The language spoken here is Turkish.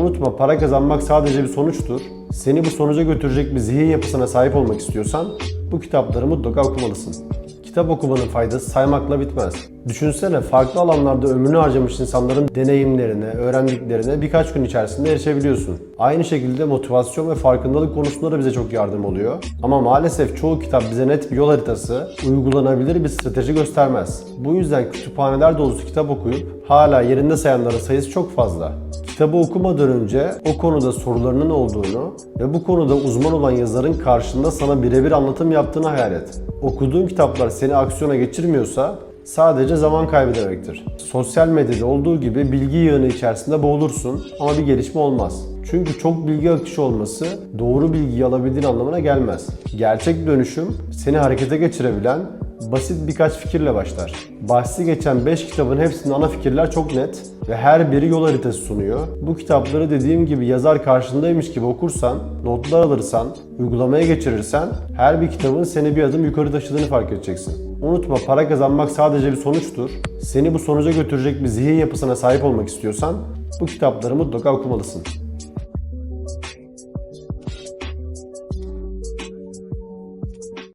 Unutma para kazanmak sadece bir sonuçtur. Seni bu sonuca götürecek bir zihin yapısına sahip olmak istiyorsan bu kitapları mutlaka okumalısın. Kitap okumanın faydası saymakla bitmez. Düşünsene farklı alanlarda ömrünü harcamış insanların deneyimlerine, öğrendiklerine birkaç gün içerisinde erişebiliyorsun. Aynı şekilde motivasyon ve farkındalık konusunda da bize çok yardım oluyor. Ama maalesef çoğu kitap bize net bir yol haritası, uygulanabilir bir strateji göstermez. Bu yüzden kütüphaneler dolusu kitap okuyup hala yerinde sayanların sayısı çok fazla. Kitabı okumadan önce o konuda sorularının olduğunu ve bu konuda uzman olan yazarın karşında sana birebir anlatım yaptığını hayal et. Okuduğun kitaplar seni aksiyona geçirmiyorsa sadece zaman kaybı demektir. Sosyal medyada olduğu gibi bilgi yığını içerisinde boğulursun ama bir gelişme olmaz. Çünkü çok bilgi akışı olması doğru bilgiyi alabildiğin anlamına gelmez. Gerçek dönüşüm seni harekete geçirebilen basit birkaç fikirle başlar. Bahsi geçen 5 kitabın hepsinin ana fikirler çok net ve her biri yol haritası sunuyor. Bu kitapları dediğim gibi yazar karşındaymış gibi okursan, notlar alırsan, uygulamaya geçirirsen her bir kitabın seni bir adım yukarı taşıdığını fark edeceksin. Unutma para kazanmak sadece bir sonuçtur. Seni bu sonuca götürecek bir zihin yapısına sahip olmak istiyorsan bu kitapları mutlaka okumalısın.